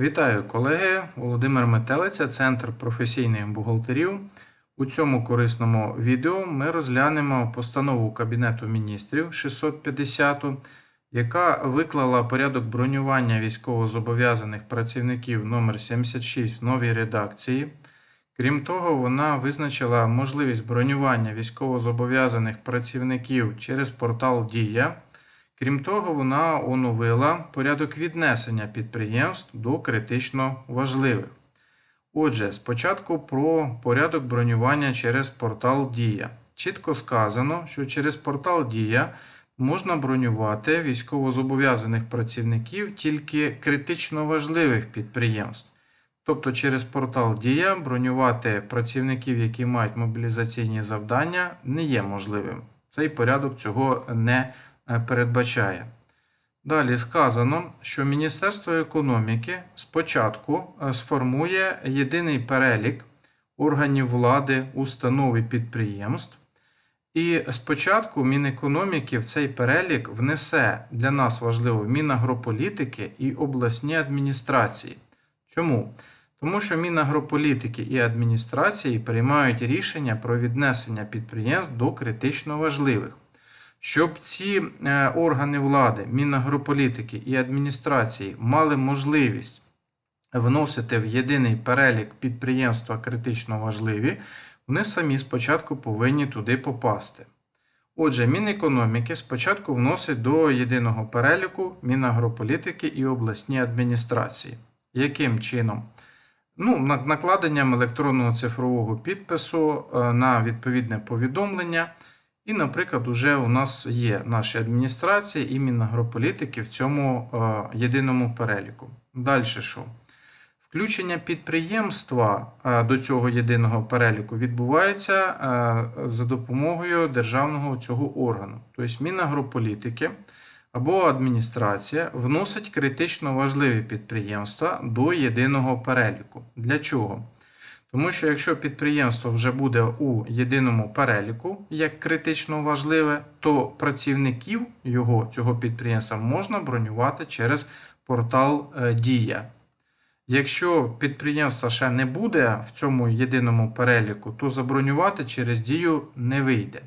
Вітаю, колеги! Володимир Метелиця, Центр професійних бухгалтерів. У цьому корисному відео ми розглянемо постанову Кабінету міністрів 650, яка виклала порядок бронювання військовозобов'язаних працівників номер 76 в новій редакції. Крім того, вона визначила можливість бронювання військовозобов'язаних працівників через портал Дія. Крім того, вона оновила порядок віднесення підприємств до критично важливих. Отже, спочатку про порядок бронювання через портал Дія. Чітко сказано, що через портал Дія можна бронювати військовозобов'язаних працівників тільки критично важливих підприємств. Тобто через портал Дія бронювати працівників, які мають мобілізаційні завдання, не є можливим. Цей порядок цього не передбачає. Далі сказано, що Міністерство економіки спочатку е, сформує єдиний перелік органів влади, установ і підприємств. І спочатку Мінекономіки в цей перелік внесе для нас важливо Мінагрополітики і обласні адміністрації. Чому? Тому що Мінагрополітики і адміністрації приймають рішення про віднесення підприємств до критично важливих. Щоб ці е, органи влади, Мінагрополітики і адміністрації мали можливість вносити в єдиний перелік підприємства критично важливі, вони самі спочатку повинні туди попасти. Отже, Мінекономіки спочатку вносить до єдиного переліку Мінагрополітики і обласні адміністрації. Яким чином? Ну, накладенням електронного цифрового підпису е, на відповідне повідомлення. І, наприклад, уже у нас є наші адміністрації і Мінагрополітики в цьому е, єдиному переліку. Далі що? Включення підприємства е, до цього єдиного переліку відбувається е, за допомогою державного цього органу. Тобто Мінагрополітики або адміністрація вносить критично важливі підприємства до єдиного переліку. Для чого? Тому що якщо підприємство вже буде у єдиному переліку як критично важливе, то працівників його цього підприємства можна бронювати через портал е, Дія. Якщо підприємства ще не буде в цьому єдиному переліку, то забронювати через дію не вийде.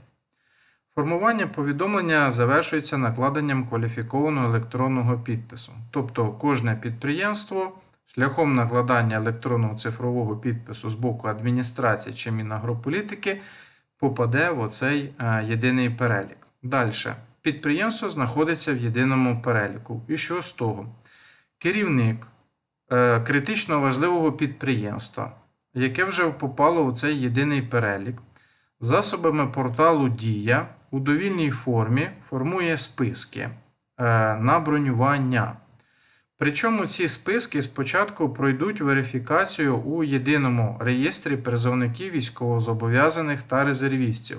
Формування повідомлення завершується накладенням кваліфікованого електронного підпису. Тобто кожне підприємство шляхом накладання електронного цифрового підпису з боку адміністрації чи Мінагрополітики попаде в оцей е, єдиний перелік. Далі. Підприємство знаходиться в єдиному переліку. І що з того? Керівник е, критично важливого підприємства, яке вже попало у цей єдиний перелік, засобами порталу Дія у довільній формі формує списки е, на бронювання. Причому ці списки спочатку пройдуть верифікацію у єдиному реєстрі призовників військовозобов'язаних та резервістів.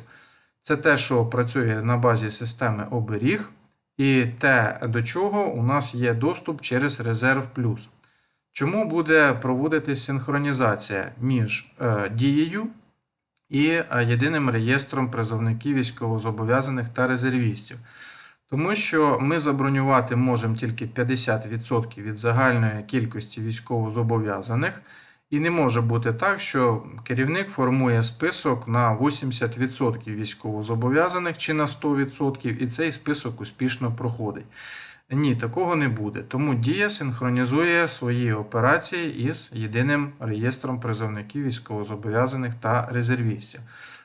Це те, що працює на базі системи оберіг, і те, до чого у нас є доступ через Резерв Плюс. Чому буде проводитись синхронізація між е, дією і е, єдиним реєстром призовників військовозобов'язаних та резервістів? Тому що ми забронювати можемо тільки 50% від загальної кількості військовозобов'язаних, і не може бути так, що керівник формує список на 80% військовозобов'язаних чи на 100%, і цей список успішно проходить. Ні, такого не буде. Тому Дія синхронізує свої операції із єдиним реєстром призовників військовозобов'язаних та резервістів.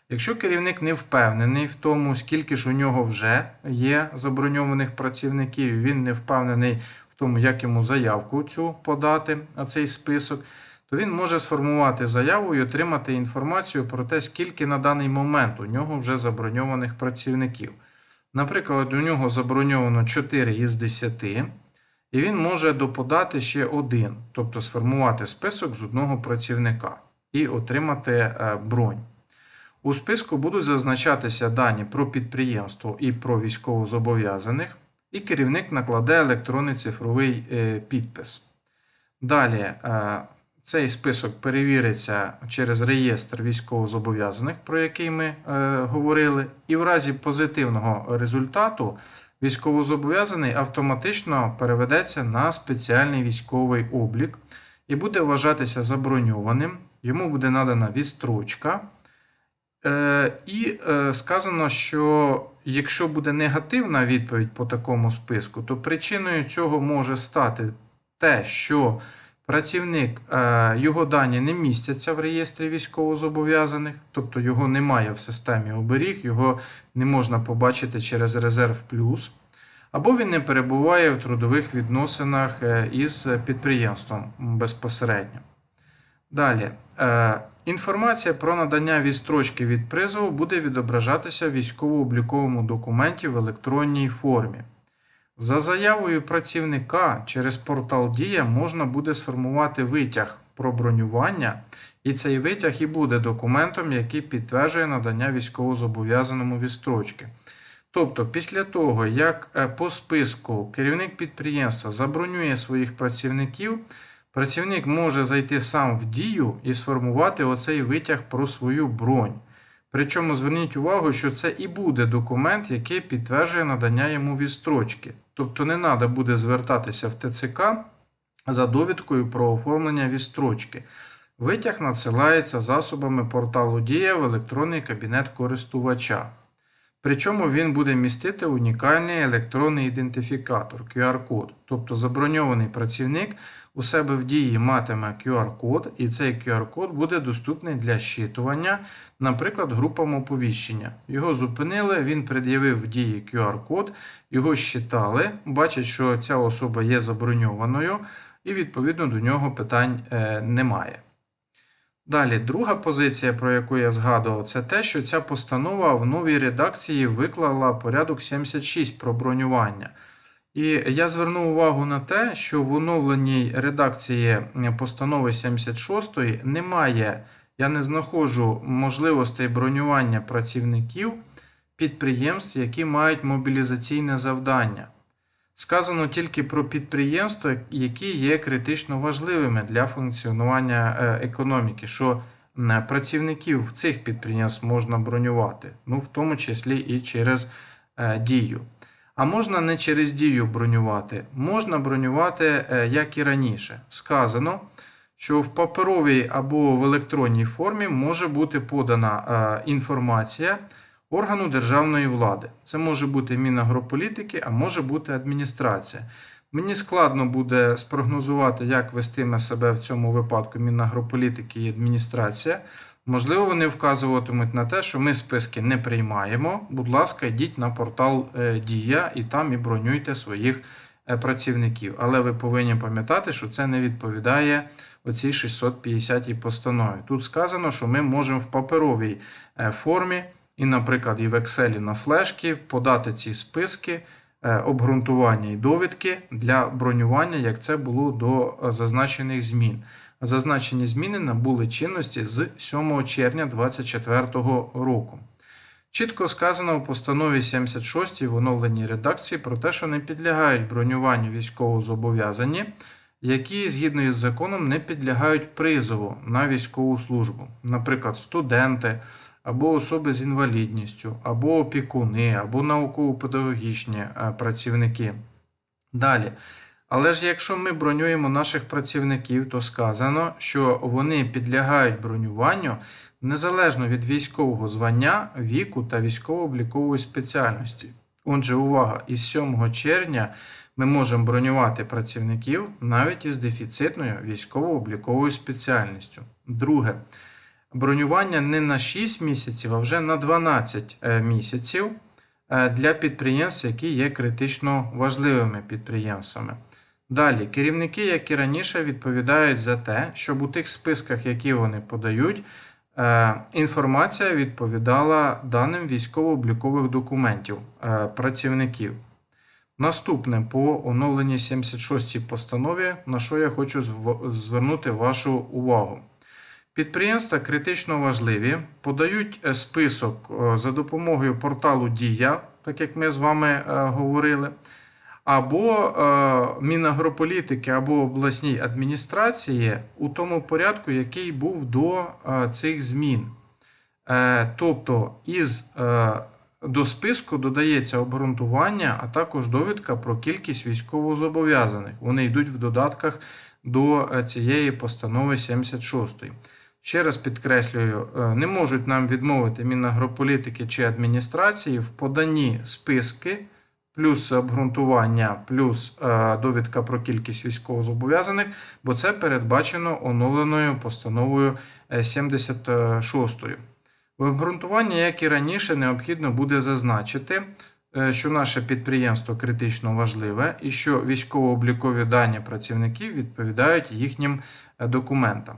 Якщо керівник не впевнений в тому, скільки ж у нього вже є заброньованих працівників, він не впевнений в тому, як йому заявку цю подати, а цей список, то він може сформувати заяву і отримати інформацію про те, скільки на даний момент у нього вже заброньованих працівників. Наприклад, у нього заброньовано 4 із 10, і він може доподати ще один, тобто сформувати список з одного працівника і отримати е, бронь. У списку будуть зазначатися дані про підприємство і про військовозобов'язаних, і керівник накладе електронний цифровий е, підпис. Далі е, цей список перевіриться через реєстр військовозобов'язаних, про який ми е, говорили, і в разі позитивного результату військовозобов'язаний автоматично переведеться на спеціальний військовий облік і буде вважатися заброньованим. Йому буде надана відстрочка. Е, І е, сказано, що якщо буде негативна відповідь по такому списку, то причиною цього може стати те, що працівник, е, його дані не містяться в реєстрі військовозобов'язаних, тобто його немає в системі оберіг, його не можна побачити через резерв плюс, або він не перебуває в трудових відносинах із підприємством безпосередньо. Далі. Е, Інформація про надання відстрочки від призову буде відображатися в військово-обліковому документі в електронній формі. За заявою працівника через портал Дія можна буде сформувати витяг про бронювання, і цей витяг і буде документом, який підтверджує надання військовозобов'язаному відстрочки. Тобто, після того, як е, по списку керівник підприємства забронює своїх працівників, Працівник може зайти сам в дію і сформувати оцей витяг про свою бронь. Причому зверніть увагу, що це і буде документ, який підтверджує надання йому відстрочки. Тобто не треба буде звертатися в ТЦК за довідкою про оформлення відстрочки. Витяг надсилається засобами порталу Дія в електронний кабінет користувача. Причому він буде містити унікальний електронний ідентифікатор QR-код. Тобто заброньований працівник у себе в дії матиме QR-код, і цей QR-код буде доступний для щитування, наприклад, групам оповіщення. Його зупинили, він пред'явив в дії QR-код, його щитали, бачать, що ця особа є заброньованою, і відповідно до нього питань е, немає. Далі, друга позиція, про яку я згадував, це те, що ця постанова в новій редакції виклала порядок 76 про бронювання. І я звернув увагу на те, що в оновленій редакції постанови 76 немає, я не знаходжу можливостей бронювання працівників підприємств, які мають мобілізаційне завдання. Сказано тільки про підприємства, які є критично важливими для функціонування е, економіки, що працівників цих підприємств можна бронювати, ну в тому числі і через е, дію. А можна не через дію бронювати, можна бронювати, е, як і раніше. Сказано, що в паперовій або в електронній формі може бути подана е, інформація органу державної влади. Це може бути Мінагрополітики, а може бути адміністрація. Мені складно буде спрогнозувати, як вестиме себе в цьому випадку Мінагрополітики і адміністрація. Можливо, вони вказуватимуть на те, що ми списки не приймаємо. Будь ласка, йдіть на портал е, Дія і там і бронюйте своїх е, працівників. Але ви повинні пам'ятати, що це не відповідає оцій 650 постанові. Тут сказано, що ми можемо в паперовій е, формі і, наприклад, і в Excel на флешки подати ці списки. Обґрунтування і довідки для бронювання, як це було до зазначених змін. Зазначені зміни набули чинності з 7 червня 2024 року. Чітко сказано у постанові 76 в оновленій редакції про те, що не підлягають бронюванню військовозобов'язані, які згідно із законом не підлягають призову на військову службу, наприклад, студенти або особи з інвалідністю, або опікуни, або науково-педагогічні працівники. Далі. Але ж якщо ми бронюємо наших працівників, то сказано, що вони підлягають бронюванню незалежно від військового звання, віку та військово-облікової спеціальності. Отже, увага, із 7 червня ми можемо бронювати працівників навіть із дефіцитною військово-обліковою спеціальністю. Друге, бронювання не на 6 місяців, а вже на 12 місяців для підприємств, які є критично важливими підприємствами. Далі, керівники, як і раніше, відповідають за те, щоб у тих списках, які вони подають, е, інформація відповідала даним військово-облікових документів е, працівників. Наступне по оновленій 76 й постанові, на що я хочу звернути вашу увагу. Підприємства критично важливі, подають е, список за допомогою порталу Дія, так як ми з вами говорили або е, Мінагрополітики, або обласній адміністрації у тому порядку, який був до е, цих змін. Е, тобто із до списку додається обґрунтування, а також довідка про кількість військовозобов'язаних. Вони йдуть в додатках до цієї постанови 76. Ще раз підкреслюю, не можуть нам відмовити Мінагрополітики чи адміністрації в поданні списки, плюс обґрунтування, плюс е, довідка про кількість військовозобов'язаних, бо це передбачено оновленою постановою е, 76. В обґрунтуванні, як і раніше, необхідно буде зазначити, е, що наше підприємство критично важливе і що військово-облікові дані працівників відповідають їхнім е, документам.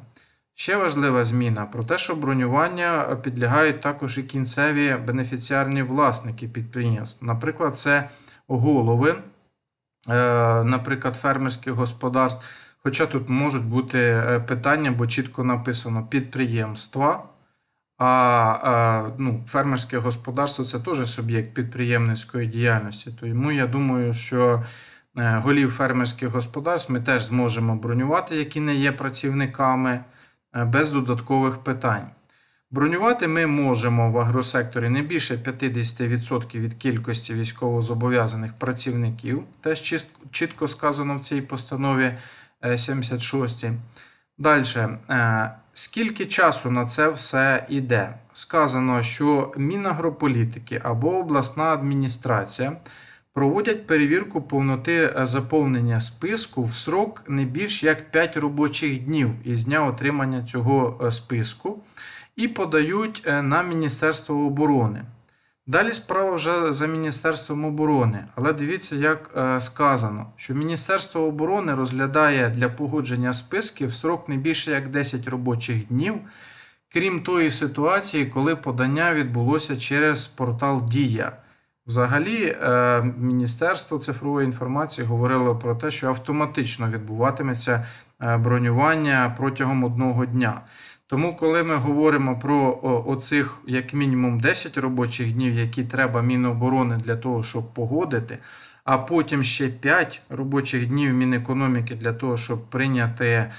Ще важлива зміна про те, що бронювання е, підлягають також і кінцеві бенефіціарні власники підприємств. Наприклад, це голови, е, наприклад, фермерських господарств. Хоча тут можуть бути е, питання, бо чітко написано підприємства. А, а ну, фермерське господарство це теж суб'єкт підприємницької діяльності. Тому я думаю, що е, голів фермерських господарств ми теж зможемо бронювати, які не є працівниками, е, без додаткових питань. Бронювати ми можемо в агросекторі не більше 50% від кількості військовозобов'язаних працівників. Теж чітко сказано в цій постанові е, 76. Далі, скільки часу на це все йде? Сказано, що Мінагрополітики або обласна адміністрація проводять перевірку повноти е, заповнення списку в срок не більш як 5 робочих днів із дня отримання цього е, списку і подають е, на Міністерство оборони. Далі справа вже за Міністерством оборони, але дивіться, як е, сказано, що Міністерство оборони розглядає для погодження списків срок не більше як 10 робочих днів, крім тої ситуації, коли подання відбулося через портал Дія. Взагалі, е, Міністерство цифрової інформації говорило про те, що автоматично відбуватиметься бронювання протягом одного дня. Тому, коли ми говоримо про оцих як мінімум 10 робочих днів, які треба Міноборони для того, щоб погодити, а потім ще 5 робочих днів Мінекономіки для того, щоб прийняти е,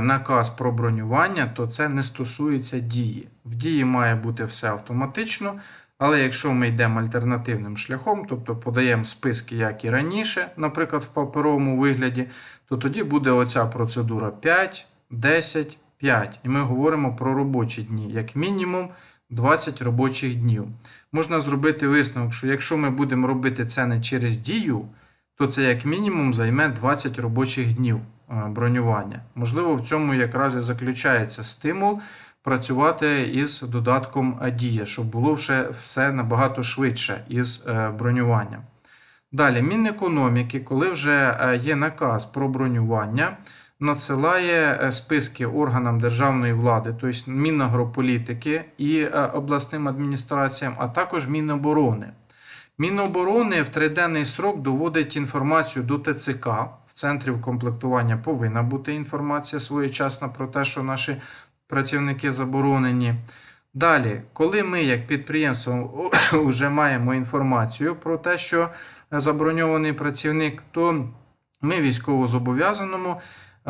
наказ про бронювання, то це не стосується дії. В дії має бути все автоматично. Але якщо ми йдемо альтернативним шляхом, тобто подаємо списки, як і раніше, наприклад, в паперовому вигляді, то тоді буде оця процедура 5, 10, 5. І ми говоримо про робочі дні, як мінімум 20 робочих днів. Можна зробити висновок, що якщо ми будемо робити це не через дію, то це як мінімум займе 20 робочих днів е, бронювання. Можливо, в цьому якраз і заключається стимул працювати із додатком Дія, щоб було вже все набагато швидше із е, бронюванням. Далі, Мінекономіки, коли вже е, є наказ про бронювання, надсилає е, списки органам державної влади, тобто Мінагрополітики і е, обласним адміністраціям, а також Міноборони. Міноборони в триденний срок доводить інформацію до ТЦК. В центрі комплектування повинна бути інформація своєчасна про те, що наші працівники заборонені. Далі, коли ми, як підприємство, вже маємо інформацію про те, що заброньований працівник, то ми військовозобов'язаному е,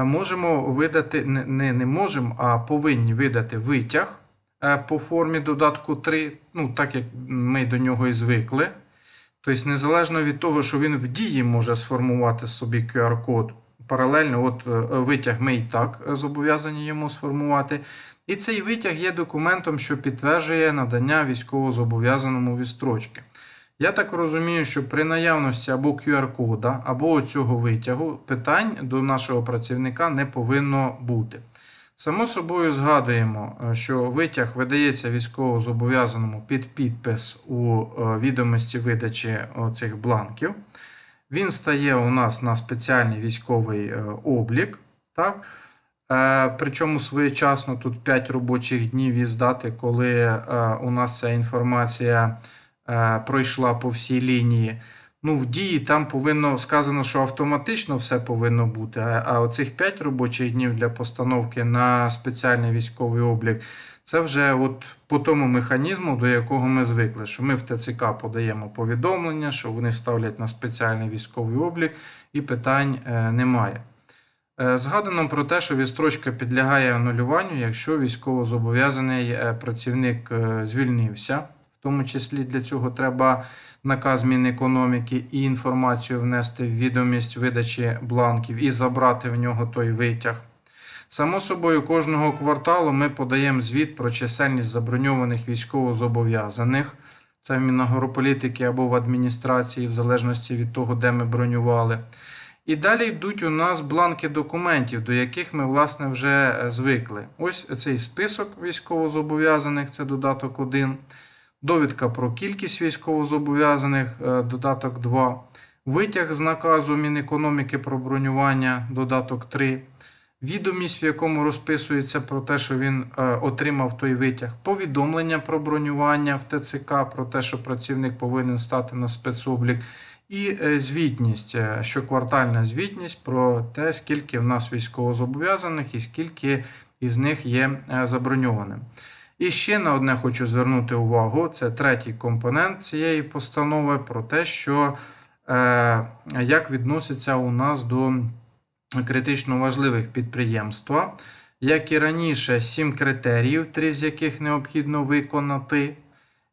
можемо видати, не, не, можемо, а повинні видати витяг е, по формі додатку 3, ну так як ми до нього і звикли. Тобто, незалежно від того, що він в дії може сформувати собі QR-код, паралельно, от е, витяг ми і так зобов'язані йому сформувати. І цей витяг є документом, що підтверджує надання військовозобов'язаному відстрочки. Я так розумію, що при наявності або QR-кода, або цього витягу питань до нашого працівника не повинно бути. Само собою згадуємо, е, що витяг видається військовозобов'язаному під підпис у е, відомості видачі цих бланків. Він стає у нас на спеціальний військовий е, облік. Так? Е, Причому своєчасно тут 5 робочих днів із дати, коли е, у нас ця інформація е, пройшла по всій лінії. Ну, в дії там повинно сказано, що автоматично все повинно бути. А, оцих 5 робочих днів для постановки на спеціальний військовий облік, це вже от по тому механізму, до якого ми звикли, що ми в ТЦК подаємо повідомлення, що вони ставлять на спеціальний військовий облік, і питань е, немає. Е, Згадано про те, що відстрочка підлягає анулюванню, якщо військовозобов'язаний е, працівник е, звільнився В тому числі для цього треба наказ Мінекономіки і інформацію внести в відомість видачі бланків і забрати в нього той витяг. Само собою, кожного кварталу ми подаємо звіт про чисельність заброньованих військовозобов'язаних. Це в Мінагрополітики або в адміністрації, в залежності від того, де ми бронювали. І далі йдуть у нас бланки документів, до яких ми, власне, вже е, звикли. Ось цей список військовозобов'язаних, це додаток 1. Довідка про кількість військовозобов'язаних, е, додаток 2. Витяг з наказу Мінекономіки про бронювання, додаток 3. Відомість, в якому розписується про те, що він е, отримав той витяг, повідомлення про бронювання в ТЦК, про те, що працівник повинен стати на спецоблік, і е, звітність, щоквартальна звітність про те, скільки в нас військовозобов'язаних і скільки із них є заброньованим. І ще на одне хочу звернути увагу: це третій компонент цієї постанови про те, що е, як відноситься у нас до критично важливих підприємства. Як і раніше, сім критеріїв, три з яких необхідно виконати.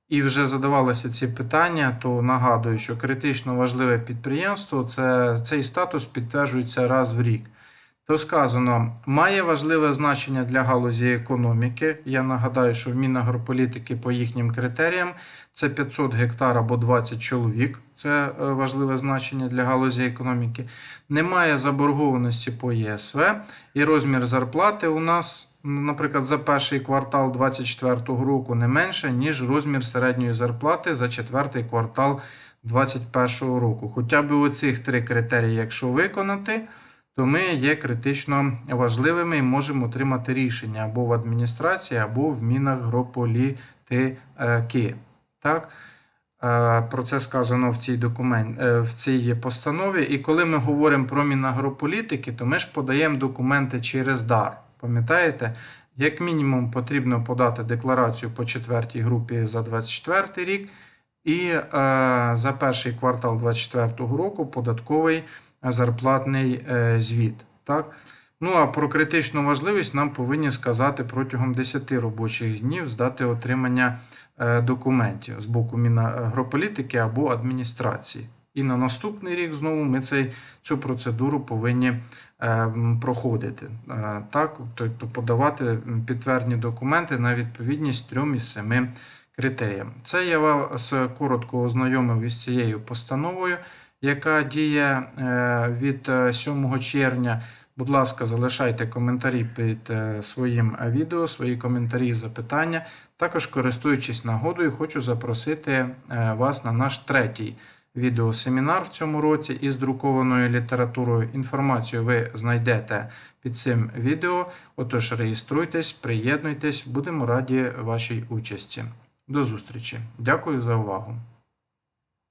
І вже задавалися ці питання, то нагадую, що критично важливе підприємство це, цей статус підтверджується раз в рік. То сказано, має важливе значення для галузі економіки. Я нагадаю, що в Мінагрополітики по їхнім критеріям це 500 гектар або 20 чоловік. Це е, важливе значення для галузі економіки. Немає заборгованості по ЄСВ і розмір зарплати у нас, наприклад, за перший квартал 2024 року не менше, ніж розмір середньої зарплати за четвертий квартал 2021 року. Хоча б оцих три критерії, якщо виконати, то ми є критично важливими і можемо отримати рішення або в адміністрації, або в Мінагрополітики. Так? Е, Про це сказано в цій документ, е, в цій постанові. І коли ми говоримо про Мінагрополітики, то ми ж подаємо документи через дар. Пам'ятаєте? Як мінімум потрібно подати декларацію по четвертій групі за 24 рік, і е, за перший квартал 2024 року податковий зарплатний е, звіт. Так? Ну а про критичну важливість нам повинні сказати протягом 10 робочих днів здати отримання е, документів з боку Мінагрополітики або адміністрації. І на наступний рік знову ми цей, цю процедуру повинні е, проходити. Е, так, тобто подавати підтвердні документи на відповідність трьом із семи критеріям. Це я вас коротко ознайомив із цією постановою, яка діє е, від е, 7 червня. Будь ласка, залишайте коментарі під е, своїм відео, свої коментарі і запитання. Також, користуючись нагодою, хочу запросити е, вас на наш третій відеосемінар в цьому році із друкованою літературою. Інформацію ви знайдете під цим відео. Отож, реєструйтесь, приєднуйтесь, будемо раді вашій участі. До зустрічі. Дякую за увагу.